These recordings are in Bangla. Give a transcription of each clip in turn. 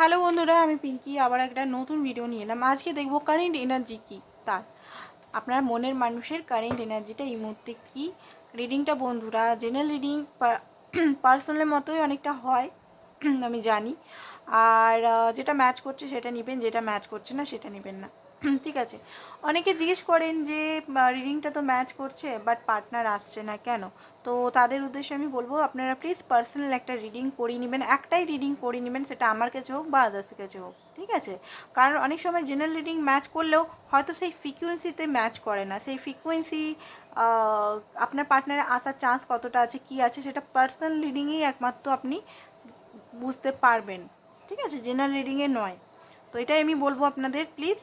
হ্যালো বন্ধুরা, আমি পিঙ্কি, আবার একটা নতুন ভিডিও নিয়ে এলাম। আজকে দেখব কারেন্ট এনার্জি কি তার আপনার মনের মানুষের কারেন্ট এনার্জিটা এই মুহূর্তে কী? রিডিংটা বন্ধুরা জেনারেল রিডিং পার্সোনালের মতোই অনেকটা হয়, আমি জানি। আর যেটা ম্যাচ করছে সেটা নেবেন, যেটা ম্যাচ করছে না সেটা নেবেন না। ঠিক আছে। অনেকে জিজ্ঞেস করেন যে রিডিংটা তো ম্যাচ করছে বাট পার্টনার আসছে না কেন? তো তাদের উদ্দেশ্যে আমি বলব, আপনারা প্লিজ পার্সোনাল একটা রিডিং করিয়ে নেবেন, একটাই রিডিং করিয়ে নেবেন, সেটা আমার কাছে হোক বা আদার্সের কাছে হোক, ঠিক আছে? কারণ অনেক সময় জেনারেল রিডিং ম্যাচ করলেও হয়তো সেই ফ্রিকুয়েন্সিতে ম্যাচ করে না। সেই ফ্রিকুয়েন্সি আপনার পার্টনারে আসার চান্স কতটা আছে, কি আছে, সেটা পার্সোনাল রিডিংয়েই একমাত্র আপনি বুঝতে পারবেন, ঠিক আছে? জেনারেল রিডিংয়ে নয়। তো এটাই আমি বলব আপনাদের প্লিজ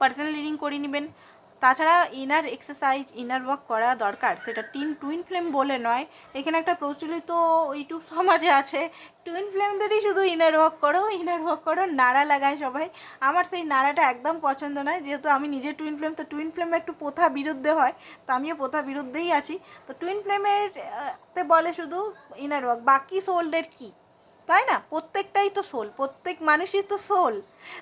পার্সোনাল রিডিং করে নেবেন। তাছাড়া ইনার এক্সারসাইজ ইনার ওয়ার্ক করা দরকার। সেটা টিন টুইন ফ্লেম বলে নয়। এখানে একটা প্রচলিত ইউটিউব সমাজে আছে। টুইন ফ্লেমদেরই শুধু ইনার ওয়ার্ক করো ইনার ওয়ার্ক করো, নাড়া লাগায় সবাই। আমার সেই নাড়াটা একদম পছন্দ নয়। যেহেতু আমি নিজে টুইন ফ্লেম তো টুইন ফ্লেম একটু প্রথা বিরুদ্ধে হয়, তো আমিও প্রথা বিরুদ্ধেই আছি। তো টুইন ফ্লেমের তে বলে শুধু ইনার ওয়ার্ক বাকি সোলদের কী? তাই না? প্রত্যেকটাই তো সোল প্রত্যেক মানুষই তো সোল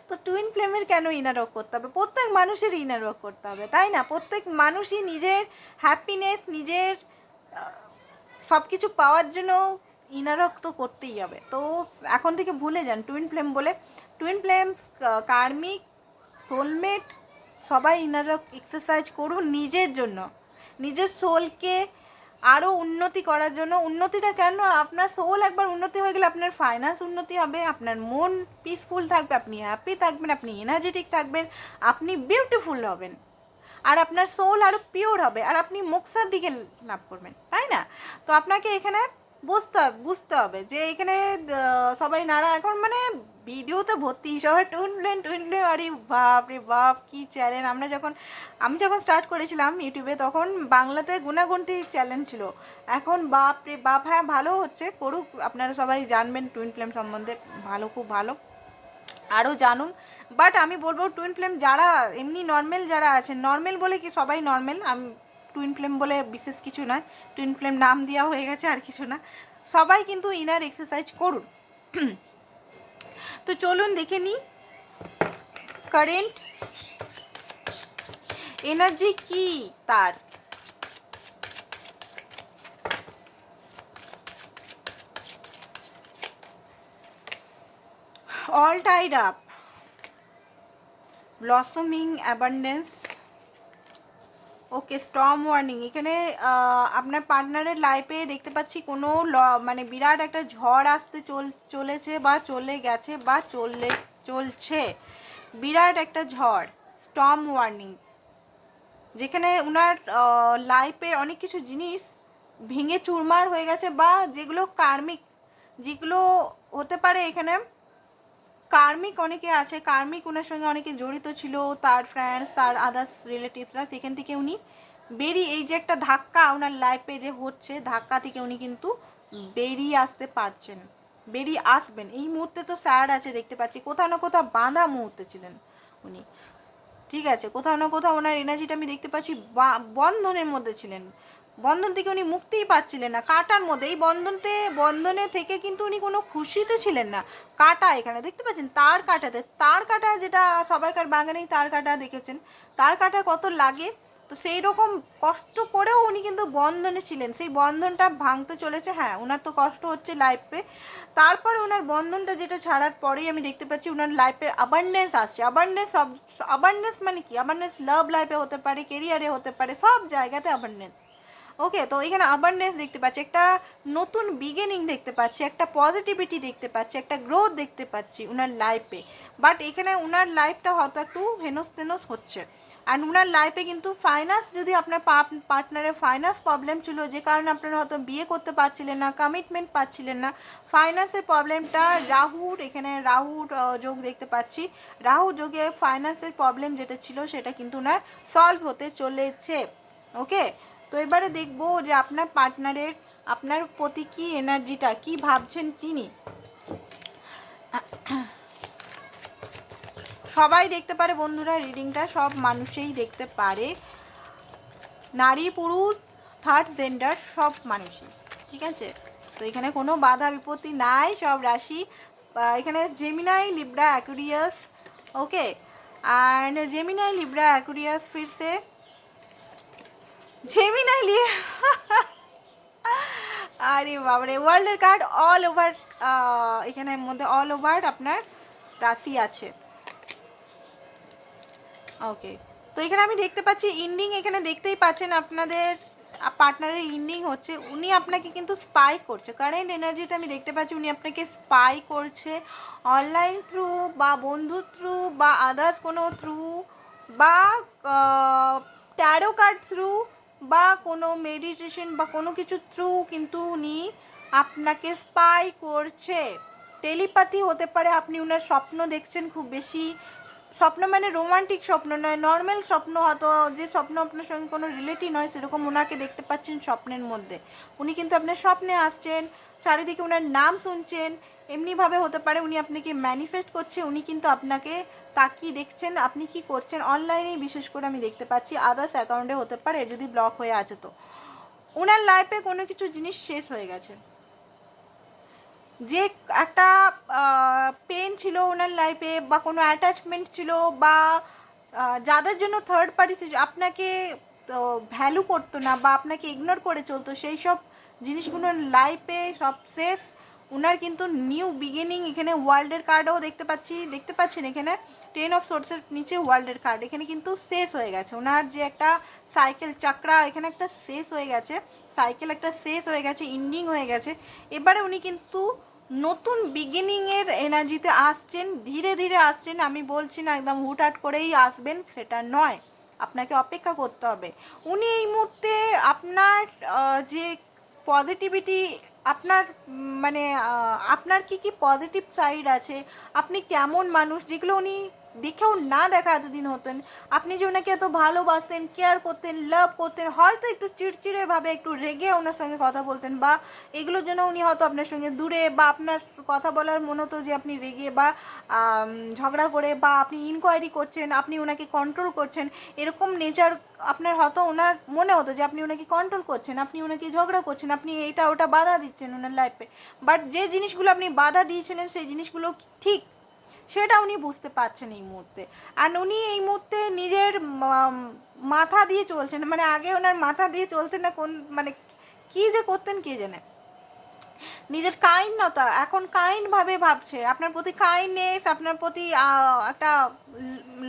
তো টুইন ফ্লেমের কেন ইনার ওয়ার্ক করতে হবে? প্রত্যেক মানুষের ইনার ওয়ার্ক করতে হবে, তাই না? প্রত্যেক মানুষই নিজের হ্যাপিনেস নিজের সব কিছু পাওয়ার জন্য ইনার ওয়ার্ক তো করতেই হবে। তো এখন থেকে ভুলে যান টুইন ফ্লেম বলে। টুইন ফ্লেম কার্মিক সোলমেট সবাই ইনার ওয়ার্ক এক্সারসাইজ করুন নিজের জন্য। নিজের সোলকে আরও উন্নতি করার জন্য। উন্নতিটা কেন? আপনার সোল একবার উন্নতি হয়ে গেলে আপনার ফাইন্যান্স উন্নতি হবে, আপনার মন পিসফুল থাকবে, আপনি হ্যাপি থাকবেন, আপনি এনার্জেটিক থাকবেন, আপনি বিউটিফুল হবেন। আর আপনার সোল আরও পিওর হবে, আর আপনি মোক্সার দিকে লাভ করবেন, তাই না? তো আপনাকে এখানে বুঝতে হবে বুঝতে হবে যে এখানে সবাই নাড়া। এখন মানে ভিডিওতে ভর্তি, সবাই টুনলেন টুনলেন আরে বাপ রে বাপ, কী চ্যালেঞ্জ আমরা যখন, আমি যখন স্টার্ট করেছিলাম ইউটিউবে তখন বাংলাতে গুণাগুনটি চ্যালেঞ্জ ছিল। এখন বাপ রে বাপ হ্যাঁ ভালো হচ্ছে, করুক, আপনারা সবাই জানবেন টুইন ফ্লেম সম্বন্ধে, ভালো, খুব ভালো। আরও জানুন। বাট আমি বলব টুইন ফ্লেম যারা, এমনি নর্মাল যারা আছেন নর্মাল বলে কি সবাই নর্মাল আমি টুইন ফ্লেম বলে বিশেষ কিছু নয়। টুইন ফ্লেম নাম দেওয়া হয়ে গেছে, আর কিছু না। সবাই কিন্তু ইনার এক্সারসাইজ করুন। তো চলুন দেখে নিই। কারেন্ট এনার্জি কি তার? All tied up. Blossoming abundance okay storm warning এখানে আপনার পার্টনারের লাইফে দেখতে পাচ্ছি কোনো মানে বিরাট একটা ঝড় আসতে চল, চলেছে বা চলে গেছে বা চলে, চলছে। বিরাট একটা ঝড় স্টর্ম ওয়ার্নিং যেখানে ওনার লাইফের অনেক কিছু জিনিস ভেঙে চুরমার হয়ে গেছে বা যেগুলো কার্মিক যেগুলো হতে পারে এখানে কার্মিক অনেকে আছে, কার্মিক ওনার সঙ্গে অনেকে জড়িত ছিল, তার ফ্রেন্ডস তার আদার্স রিলেটিভসরা সেখান থেকে উনি বেরিয়ে, এই যে একটা ধাক্কা ওনার লাইফে যে হচ্ছে, ধাক্কা থেকে উনি কিন্তু বেরিয়ে আসতে পারছেন, বেরিয়ে আসবেন। এই মুহূর্তে তো স্যাড আছে, দেখতে পাচ্ছি, কোথাও না কোথাও বাঁধা মুহূর্তে ছিলেন উনি। ঠিক আছে, কোথাও না কোথাও ওনার এনার্জিটা আমি দেখতে পাচ্ছি বন্ধনের মধ্যে ছিলেন। বন্ধন থেকে উনি মুক্তিই পাচ্ছিলেন না। কাটার মধ্যে, এই বন্ধনতে, বন্ধনে থেকে কিন্তু উনি কোনো খুশিতে ছিলেন না। কাটা এখানে, দেখতে পাচ্ছেন? তার কাটাতে, তার কাটা যেটা সবাইকার বাগানেই তার কাটা দেখেছেন, তার কাটা কত লাগে? তো সেই রকম কষ্ট করেও উনি কিন্তু বন্ধনে ছিলেন। সেই বন্ধনটা ভাঙতে চলেছে হ্যাঁ ওনার তো কষ্ট হচ্ছে লাইফে। তারপরে ওনার বন্ধনটা যেটা ছাড়ার পরেই আমি দেখতে পাচ্ছি ওনার লাইফে আবান্ডেন্স আসছে। আবান্ডেন্স সব আবান্ডেন্স মানে কি? আবান্ডেন্স লাভ লাইফে হতে পারে কেরিয়ারে হতে পারে, সব জায়গাতে আবান্ডেন্স ওকে তো এখানে আবান্ডেন্স দেখতে পাচ্ছি, একটা নতুন বিগিনিং দেখতে পাচ্ছি, একটা পজিটিভিটি দেখতে পাচ্ছি, একটা গ্রোথ দেখতে পাচ্ছি ওনার লাইফে বাট এখানে ওনার লাইফটা হয়তো একটু হেনস তেনস হচ্ছে। অ্যান্ড ওনার লাইফে কিন্তু ফাইন্যান্স যদি আপনার পার্টনারের ফাইন্যান্স প্রবলেম ছিল, যে কারণে আপনারা হয়তো বিয়ে করতে পারছিলেন না কমিটমেন্ট পাচ্ছিলেন না ফাইন্যান্সের প্রবলেমটা রাহুর, এখানে রাহুর যোগ দেখতে পাচ্ছি। রাহু যোগে ফাইন্যান্সের প্রবলেম যেটা ছিল, সেটা কিন্তু ওনার সলভ হতে চলেছে। ওকে তো এবারে দেখব যে আপনার পার্টনারের আপনার প্রতি কী এনার্জিটা কি ভাবছেন তিনি? সবাই দেখতে পারে বন্ধুরা রিডিংটা সব মানুষেই দেখতে পারে। নারী, পুরুষ থার্ড জেন্ডার সব মানুষই, ঠিক আছে? তো এখানে কোনো বাধা বিপত্তি নাই, সব রাশি। এখানে জেমিনাই লিব্রা অ্যাকুরিয়াস ওকে আর জেমিনাই লিব্রা অ্যাকুরিয়াস ফিরছে ঝেমি না আরে বাবারে, ওয়ার্ল্ডের কার্ড অল ওভার এখানে মধ্যে অল ওভার আপনার রাশি আছে। ওকে তো এখানে আমি দেখতে পাচ্ছি ইন্ডিং এখানে দেখতেই পাচ্ছেন আপনাদের পার্টনারের ইন্ডিং হচ্ছে, উনি আপনাকে কিন্তু স্পাই করছে। কারেন্ট এনার্জিতে আমি দেখতে পাচ্ছি উনি আপনাকে স্পাই করছে অনলাইন থ্রু বা বন্ধু থ্রু বা আদার্স কোনো থ্রু বা ট্যারো কার্ড থ্রু বা কোনো মেডিটেশন বা কোনো কিছু থ্রু কিন্তু উনি আপনাকে স্পাই করছে। টেলিপাথি হতে পারে, আপনি ওনার স্বপ্ন দেখছেন খুব বেশি। স্বপ্ন মানে রোমান্টিক স্বপ্ন নয় নর্মাল স্বপ্ন হয়তো যে স্বপ্ন আপনার সঙ্গে কোনো রিলেটিভ নয়, সেরকম ওনাকে দেখতে পাচ্ছেন স্বপ্নের মধ্যে। উনি কিন্তু আপনার স্বপ্নে আসছেন, চারিদিকে ওনার নাম শুনছেন এমনিভাবে হতে পারে উনি আপনাকে ম্যানিফেস্ট করছে, উনি কিন্তু আপনাকে তাকিয়ে দেখছেন আপনি কি করছেন। অনলাইনেই বিশেষ করে আমি দেখতে পাচ্ছি আদার্স অ্যাকাউন্টে হতে পারে যদি ব্লক হয়ে আছে তো। ওনার লাইফে কোনো কিছু জিনিস শেষ হয়ে গেছে। যে একটা পেন ছিল ওনার লাইফে বা কোনো অ্যাটাচমেন্ট ছিল বা যাদের জন্য থার্ড পার্টি আপনাকে ভ্যালু করতো না বা আপনাকে ইগনোর করে চলতো, সেই সব জিনিসগুলো লাইফে সব শেষ ওনার কিন্তু নিউ বিগিনিং এখানে ওয়ার্ল্ডের কার্ডও দেখতে পাচ্ছি, দেখতে পাচ্ছেন এখানে? টেন অফ সোর্সের নিচে ওয়ার্ল্ডের কার্ড, এখানে কিন্তু শেষ হয়ে গেছে। ওনার যে একটা সাইকেল চাকরা এখানে একটা শেষ হয়ে গেছে। সাইকেল একটা শেষ হয়ে গেছে ইন্ডিং হয়ে গেছে। এবারে উনি কিন্তু নতুন বিগিনিংয়ের এনার্জিতে আসছেন, ধীরে ধীরে আসছেন। আমি বলছি না, একদম হুটহাট করেই আসবেন, সেটা নয়। আপনাকে অপেক্ষা করতে হবে। উনি এই মুহূর্তে আপনার যে পজিটিভিটি আপনার মানে আপনার কি কি পজিটিভ সাইড আছে? আপনি কেমন মানুষ? যেগুলো উনি দেখেও না দেখা এতদিন হতেন। আপনি যে ওনাকে এত ভালোবাসতেন কেয়ার করতেন লাভ করতেন, হয়তো একটু চিড়চিড়েভাবে একটু রেগে ওনার সঙ্গে কথা বলতেন বা এগুলোর জন্য উনি হয়তো আপনার সঙ্গে দূরে বা আপনার কথা বলার মনে হতো যে আপনি রেগে বা ঝগড়া করে বা আপনি ইনকোয়ারি করছেন, আপনি ওনাকে কন্ট্রোল করছেন, এরকম নেচার আপনার হয়তো ওনার মনে হতো যে আপনি ওনাকে কন্ট্রোল করছেন, আপনি ওনাকে ঝগড়া করছেন, আপনি এটা ওটা বাধা দিচ্ছেন ওনার লাইফে বাট যে জিনিসগুলো আপনি বাধা দিয়েছিলেন, সেই জিনিসগুলো ঠিক সেটা উনি বুঝতে পারছেন এই মুহূর্তে। আর উনি এই মুহূর্তে নিজের মাথা দিয়ে চলছেন মানে আগে ওনার মাথা দিয়ে চলতেন না, কোন মানে কি যে করতেন কে জানে। নিজের কাইন্ডতা, এখন কাইন্ডভাবে ভাবছে। আপনার প্রতি কাইন্ডনেস আপনার প্রতি একটা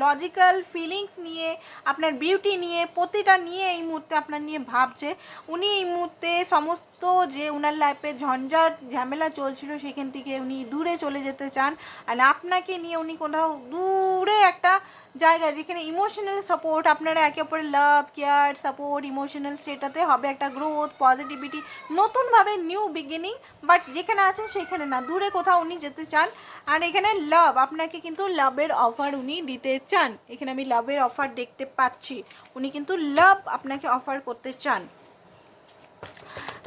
লজিক্যাল ফিলিংস নিয়ে, আপনার বিউটি নিয়ে, প্রতিটা নিয়ে এই মুহূর্তে আপনার নিয়ে ভাবছে। উনি এই মুহূর্তে সমস্ত যে ওনার লাইফে ঝঞ্ঝাট, ঝামেলা চলছিল, সেখান থেকে উনি দূরে চলে যেতে চান। আর আপনাকে নিয়ে উনি কোথাও দূরে একটা জায়গা যেখানে ইমোশনাল সাপোর্ট আপনারা একে অপরের লাভ কেয়ার সাপোর্ট ইমোশনাল সেটাতে হবে একটা গ্রোথ পজিটিভিটি নতুনভাবে নিউ বিগিনিং বাট যেখানে আছেন, সেখানে না, দূরে কোথাও উনি যেতে চান। আর এখানে লাভ আপনাকে কিন্তু লাভের অফার উনি দিতে চান, এখানে আমি লাভের অফার দেখতে পাচ্ছি। উনি কিন্তু লাভ আপনাকে অফার করতে চান।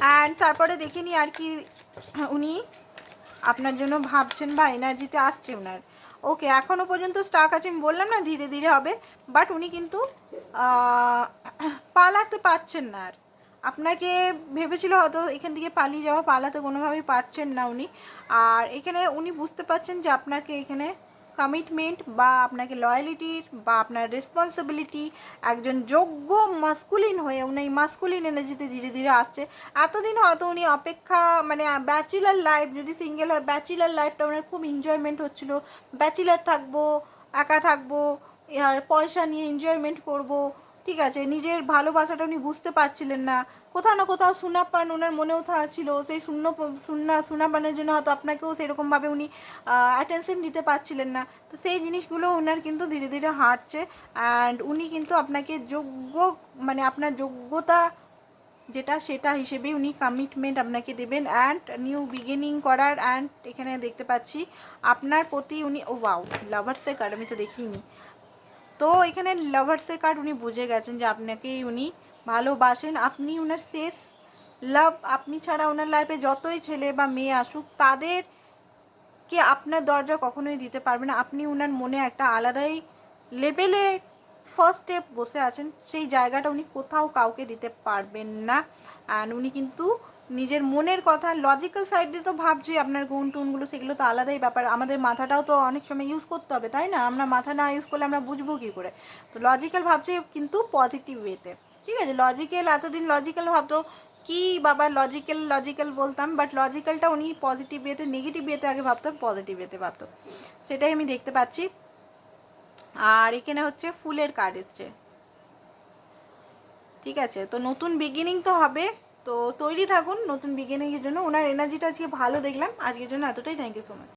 অ্যান্ড তারপরে দেখিনি আর কি উনি আপনার জন্য ভাবছেন বা এনার্জিতে আসছে ওনার ওকে এখনও পর্যন্ত স্টাক আছে, আমি বললাম না ধীরে ধীরে হবে বাট উনি কিন্তু পালাতে পারছেন না আর। আপনাকে ভেবেছিল হয়তো এখান থেকে পালিয়ে যাওয়া, পালাতে কোনোভাবেই পারছেন না উনি। আর এখানে উনি বুঝতে পারছেন যে আপনাকে এখানে কমিটমেন্ট বা আপনাকে লয়ালিটির বা আপনার রেসপন্সিবিলিটি একজন যোগ্য মাস্কুলিন হয়ে উনি মাস্কুলিন এনার্জিতে ধীরে ধীরে আসছে। এতদিন হয়তো উনি অপেক্ষা মানে ব্যাচেলার লাইফ যদি সিঙ্গেল হয় ব্যাচেলার লাইফটা ওনার খুব এনজয়মেন্ট হচ্ছিল। ব্যাচেলার থাকব, একা থাকব আর পয়সা নিয়ে এনজয়মেন্ট করব, ঠিক আছে? নিজের ভালোবাসাটা উনি বুঝতে পারছিলেন না। কোথাও না কোথাও সুনাপান ওনার মনেও ছিল। সেই শূন্য শূন্য, সুনাপানের জন্য হয়তো আপনাকেও সেরকমভাবে উনি অ্যাটেনশন দিতে পারছিলেন না। তো সেই জিনিসগুলো ওনার কিন্তু ধীরে ধীরে হাঁটছে অ্যান্ড উনি কিন্তু আপনাকে যোগ্য মানে আপনার যোগ্যতা যেটা সেটা হিসেবে উনি কমিটমেন্ট আপনাকে দেবেন অ্যান্ড নিউ বিগিনিং করার অ্যান্ড এখানে দেখতে পাচ্ছি আপনার প্রতি উনি, ও ওয়াও লাভার্সের কার্ড আমি তো দেখিনি। তো এখানে লাভার্সের কার্ড উনি বুঝে গেছেন যে আপনাকেই উনি ভালোবাসেন। আপনি ওনার শেষ লাভ, আপনি ছাড়া ওনার লাইফে যতই ছেলে বা মেয়ে আসুক তাদের কে আপনার দরজা কখনোই দিতে পারবে না। আপনি ওনার মনে একটা আলাদাই লেভেলে ফার্স্ট স্টেপ বসে আছেন, সেই জায়গাটা উনি কোথাও কাউকে দিতে পারবেন না। অ্যান্ড উনি কিন্তু নিজের মনের কথা লজিক্যাল সাইড দিয়ে তো ভাবছি আপনার গুণ টুনগুলো, সেগুলো তো আলাদাই ব্যাপার। আমাদের মাথাটাও তো অনেক সময় ইউজ করতে হবে, তাই না? আমরা মাথা না ইউজ করলে আমরা বুঝব কী করে? তো লজিক্যাল ভাবছি কিন্তু পজিটিভ ওয়েতে ঠিক আছে লজিক্যাল এতদিন লজিক্যাল ভাবতো, কি বাবা লজিক্যাল লজিক্যাল বলতাম বাট লজিক্যালটা উনি পজিটিভ ইয়েতে নেগেটিভ ওয়েতে আগে ভাবতাম পজিটিভ ওয়েতে ভাবতো। সেটাই আমি দেখতে পাচ্ছি। আর এখানে হচ্ছে ফুলের কার্ড এসছে। ঠিক আছে, তো নতুন বিগিনিং তো হবে। তো তৈরি থাকুন, নতুন বিগিনিংয়ের জন্য। ওনার এনার্জিটা আজকে ভালো দেখলাম। আজকের জন্য এতটাই। Thank you so much